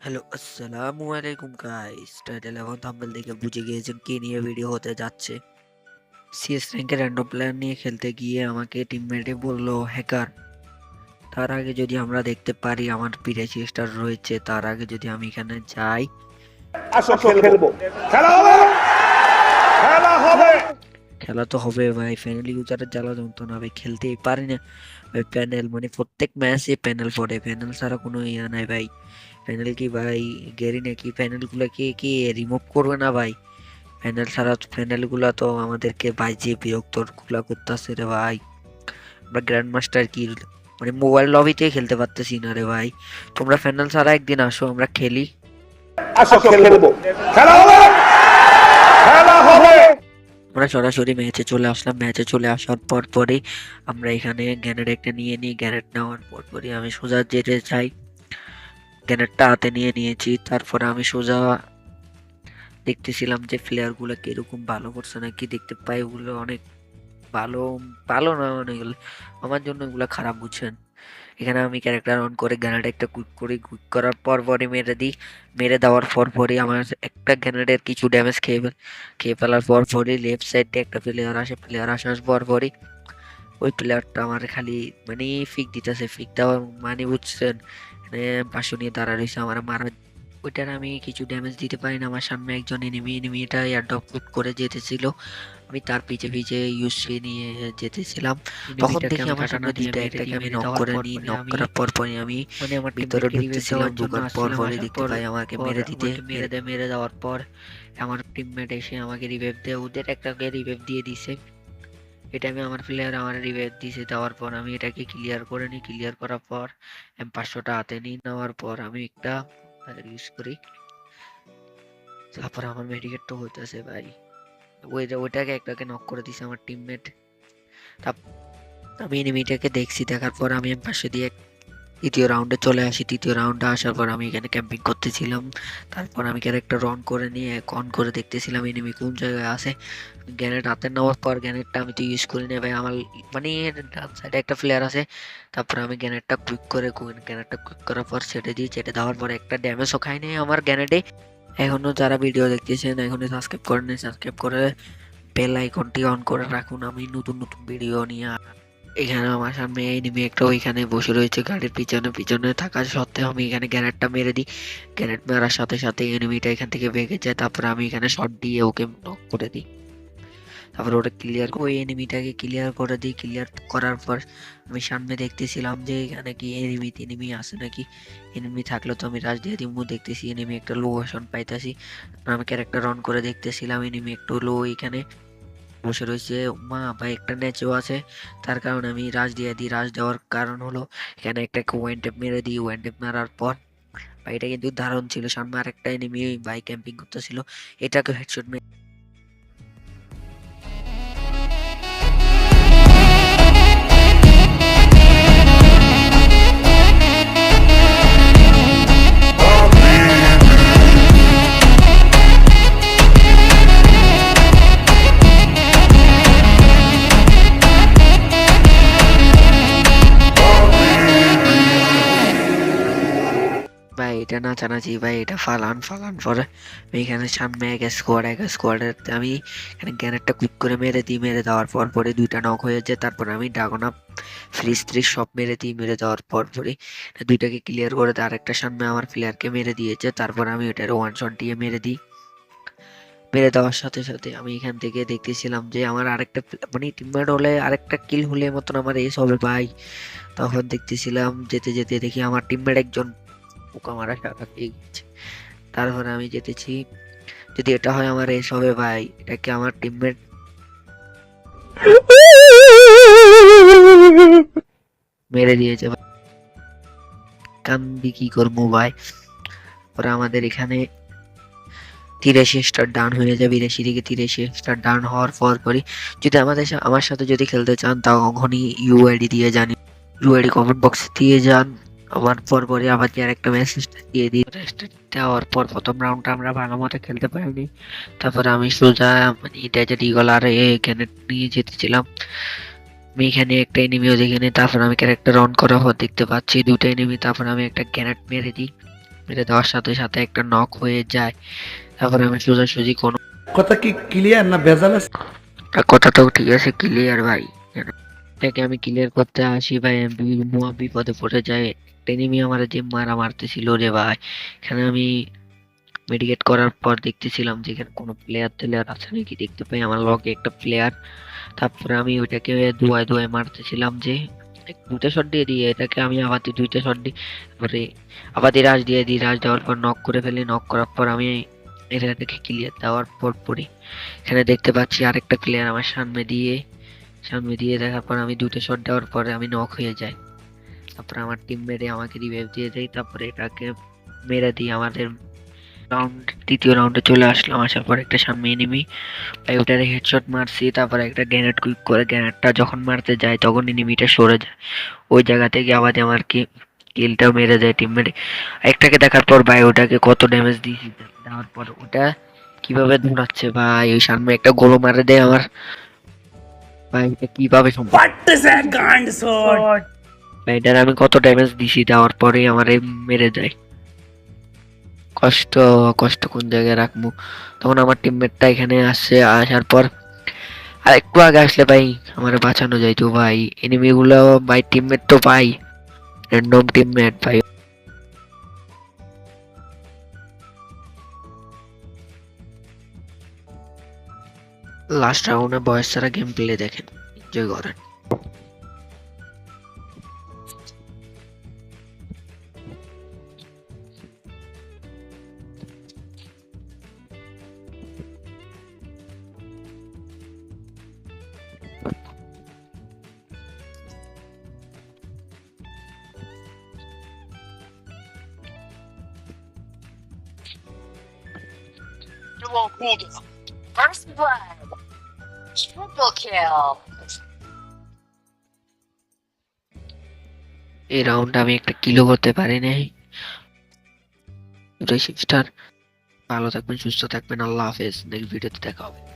Hello আসসালামু আলাইকুম guys title এবং থাম্বনেল দেখে বুঝে গিয়েছেন কি নিয়ে ভিডিও হতে যাচ্ছে। সিএস র্যাঙ্কের র্যান্ডম প্লেয়ার নিয়ে খেলতে গিয়ে আমাকে টিমমেটে বলল হ্যাকার তার আগে যদি আমরা দেখতে পারি আমার বিরাশি স্টার রয়েছে তার আগে যদি আমি এখানে যাই খেলা তো হবে ভাই ফ্যানেল ইউজারের জ্বালা যন্ত্রণা ভাই খেলতেই পারি না। ভাই প্যানেল মানে প্রত্যেক ম্যাচে প্যানেল পড়ে প্যানেল ছাড়া কোনো ইয়া নাই ভাই। প্যানেল কি ভাই? গেরি নাকি? প্যানেলগুলোকে কি কি? রিমুভ করবে না ভাই? প্যানেল ছাড়া প্যানেলগুলো তো আমাদেরকে বাজে বিরক্তগুলা করতেছে রে ভাই। আমরা গ্র্যান্ড মাস্টার কি মানে মোবাইল লবিতে খেলতে পারতেছি না রে ভাই। তোমরা প্যানেল ছাড়া একদিন আসো আমরা খেলি। আসো খেলব। খেলা হবে! খেলা হবে! আমরা সরাসরি ম্যাচে চলে আসলাম। ম্যাচে চলে আসার পর পরেই আমরা এখানে গ্যানেট একটা নিয়ে নিই। গ্যানেট নেওয়ার পর পরই আমি সোজা যেতে চাই। গ্যানেটটা হাতে নিয়ে নিয়েছি, তারপরে আমি সোজা দেখতেছিলাম যে প্লেয়ারগুলো কীরকম ভালো করছে নাকি, দেখতে পাই ওগুলো অনেক ভালো ভালো না অনেক আমার জন্য এগুলো খারাপ, বুঝছেন? এখানে আমি ক্যারেক্টার অন করে গ্যানেট একটা কুইক করি কুইক করার পর পরই মেরে দিই, মেরে দেওয়ার পর পরই আমার একটা গ্যানেটের কিছু ড্যামেজ খেয়ে খেয়ে ফেলার পর পরই লেফট সাইডে একটা প্লেয়ার আসে প্লেয়ার আসার পর পরই ওই প্লেয়ারটা আমার খালি মানে ফিক দিতেছে ফিক দেওয়ার মানে বুঝছেন? মানে পাশে নিয়ে দাঁড়া রয়েছে আমার মারা ওইটার আমি কিছু ড্যামেজ দিতে পারি না। আমার সামনে একজন এনিমি এনিমি এটা এয়ারড্রপ করে যেতেছিল। আমি তার পিছে পিছে ইউসি নিয়ে যেতেছিলাম। তখন দেখি আমার সামনে দুইটা একটাকে আমি নক করে নিই নক করার পর পরই আমি মানে আমার ভিতরে ঢুকতেছিলাম ঢুকার পর পরে দেখতে পাই আমাকে পর মেরে দিতে। মেরে দেয় মেরে দেওয়ার পর আমার টিমমেট এসে আমাকে রিভাইভ দেয়। ওদের একটাকে রিভাইভ দিয়ে দিছে এটা আমি আমার প্লেয়ার আমার রিভাইভ দিয়েছে দেওয়ার পর আমি এটাকে ক্লিয়ার করে নিই। ক্লিয়ার করার পর আমি পাঁচশোটা হাতে নিয়ে নেওয়ার পর আমি একটা ইউজ করি। তারপর আমার মেডিকেট তো হইতেছে ভাই। ওই ওইটাকে একটাকে নক করে দিছে আমার টিমমেট আমি এনিমিটাকে দেখছি, দেখার পর আমি পাশে দিয়ে তৃতীয় রাউন্ডে চলে আসি। তৃতীয় রাউন্ডে আসার পর আমি এখানে ক্যাম্পিং করতেছিলাম। তারপর আমি ক্যারেক্টার রন করে নিয়ে অন করে দেখতেছিলাম এনিমি কোন জায়গায় আছে। গ্যানেট হাতে নেওয়ার পর গ্যানেটটা আমি তো ইউজ করি না ভাই। আমার মানে সাইডে একটা প্লেয়ার আছে। তারপর আমি গ্যানেটটা কুইক করে গ্যানেটটা কুইক করার পর ছেটে দিই। ছেটে দেওয়ার পর একটা ড্যামেজও খাই নাই আমার গ্যানেটে। এখনও যারা ভিডিও দেখতেছেন, এখনও সাবস্ক্রাইব করেন সাবস্ক্রাইব করে বেল আইকনটি অন করে রাখুন। আমি নতুন নতুন ভিডিও নিয়ে এখানে আমার সামনে এই এনিমি একটা ওইখানে বসে রয়েছে গাড়ির পিছনে পিছনে থাকা সত্ত্বেও আমি এখানে গ্যানেটটা মেরে দিই। গ্যানেট মারার সাথে সাথে এনিমিটা এখান থেকে ভেঙে যায়, তারপর আমি এখানে শট দিয়ে ওকে নক করে দিই। তারপর ওটা ক্লিয়ার ওই এনিমিটাকে ক্লিয়ার করে দিই। ক্লিয়ার করার পর আমি সামনে দেখতেছিলাম যে এখানে কি এনিমি টেনিমি আছে নাকি? এনিমি থাকলে তো আমি রাজ দিয়ে দিমু। দেখতেছি এনিমি একটা লো ভার্সন পাইতাছি। আমি ক্যারেক্টার অন করে দেখতেছিলাম এনিমি একটু লো এখানে। বসে রয়েছে। মা, ভাই, একটা ন্যাচও আছে। তার কারণে আমি রাজ দিয়ে দিই। রাজ দেওয়ার কারণ হলো, এখানে একটা ওয়ান টেপ মেরে দিই। ওয়ান টেপ মারার পর ভাই এটা কিন্তু ধারণ ছিল। সামনে আরেকটা এনিমি ভাই ক্যাম্পিং করতেছিল। এটাকে হেডশট মেরে এটা নাচানাচি ভাই, এটা ফালান ফালান পরে। আমি এখানে সামনে এক স্কোয়াড এক স্কোয়াডের আমি এখানে গ্যানেটটা কুইক করে মেরে দিই, মেরে দেওয়ার পর পরে দুইটা নক হয়ে যায়, তারপর আমি ডাগনা ফ্রিজ ত্রিজ সব মেরে দিই, মেরে দেওয়ার পর পরে দুইটাকে ক্লিয়ার করে আর একটা সামনে আমার প্লেয়ারকে মেরে দিয়েছে, তারপর আমি ওটার ওয়ান শট দিয়ে মেরে দিই। মেরে দেওয়ার সাথে সাথে আমি এখান থেকে দেখতেছিলাম যে আমার আরেকটা মানে টিমমেট হলে আরেকটা কিল হলে মতন আমার এস হবে ভাই। তখন দেখতেছিলাম যেতে যেতে দেখি আমার টিমমেট একজন পোকা মারা টাকা পেয়ে গেছে। তারপরে আমি যেতেছি। যদি এটা হয় আমার এস হবে ভাই। এটাকে আমার টিমমেট মেরে দিয়েছে। কান্দি কি করব ভাই? পরে আমাদের এখানে তিরাশি স্টার ডাউন হয়ে যাবে। বিরাশি থেকে তিরাশি স্টার ডাউন হওয়ার পর পরই যদি আমাদের আমার সাথে যদি খেলতে চান তখনই ইউআইডি দিয়ে যান ইউআইডি কমেন্ট বক্সে দিয়ে যান। আমার পর পরে আবার যে আরেকটা মেসেজ দিয়ে দিই দেওয়ার পর প্রথম রাউন্ডটা আমরা ভালো মতো খেলতে পারিনি। তারপরে আমি সোজা মানে যে ইগল আর এখানে নিয়ে যেতেছিলাম আমি এখানে একটা এনিমিও দেখে নিই তারপর আমি ক্যারেক্টার অন করার পর দেখতে পাচ্ছি দুটো এনিমি তারপর আমি একটা গ্যানেট মেরে দিই। মেরে দেওয়ার সাথে সাথে একটা নক হয়ে যায়। তারপর আমি সোজাসুজি কোনো কথা কি ক্লিয়ার না ভেজাল আছে? কথাটাও ঠিক আছে ক্লিয়ার ভাই। এটাকে আমি ক্লিয়ার করতে আসি ভাই বিপদে পড়ে যাই। এনিমি আমার যে মারা মারতেছিল রে ভাই। এখানে আমি মেডিকেট করার পর দেখতেছিলাম যে এখানে কোনো প্লেয়ার টেলেয়ার আছে নাকি দেখতে পাই। আমার লগে একটা প্লেয়ার তারপরে আমি ওইটাকে দুয়ায় দুয়ায় মারতেছিলাম যে দুইটা শট দিয়ে দিয়ে এটাকে আমি আবার দুইটা শট দিই তারপরে আবার দিয়ে রাজ দিয়ে দিই। রাজ দেওয়ার পর নক করে ফেলি। নক করার পর আমি এটাকে ক্লিয়ার দেওয়ার পর পরই এখানে দেখতে পাচ্ছি আরেকটা প্লেয়ার আমার সামনে দিয়ে সামনে দিয়ে দেখার পর আমি দুটো শট দেওয়ার পরে আমি নক হয়ে যাই। তারপরে আমার টিম মেরে আমাকে রিভাইভ দিয়ে দেয় তারপরে এটাকে মেরে দিই আমাদের রাউন্ড তৃতীয় রাউন্ডে চলে আসলাম আসার পর একটা সামনে এনিমি ভাই ওটারে হেডশট মারছি তারপরে একটা গ্রেনেড কুইক করে গ্রেনেডটা যখন মারতে যায় তখন এনিমিটা সরে যায়। ওই জায়গা থেকে আবার আমার কি কিলটাও মেরে যায় টিমমেট একটাকে দেখার পর ভাই ওটাকে কত ড্যামেজ দিয়েছি দেওয়ার পর ওটা কীভাবে দৌড়াচ্ছে ভাই ওই সামনে একটা গোলো মারে দেয় আমার। ভাই এটা কীভাবে সম্ভব? এটার আমি কত ড্যামেজ দিছি দেওয়ার পরে আমারে মেরে যায় কষ্ট কষ্ট কোন জায়গায় রাখব? তখন আমার টিমমেটটা এখানে আসছে আসার পর আর একটু আগে আসলে ভাই আমার বাঁচানো যাইতো ভাই। এনিমি গুলো ভাই টিমমেট তো পাই। র্যান্ডম টিমমেট ভাই। লাস্ট রাউন্ডে বয়স ছাড়া গেম প্লে দেখেন। এনজয় করেন। First blood. Triple kill. এই রাউন্ড আমি একটা কিলো করতে পারি নাই। দুটোই সিক্স স্টার ভালো থাকবেন, সুস্থ থাকবেন। আল্লাহ হাফেজ। নেক্সট ভিডিওতে দেখা হবে।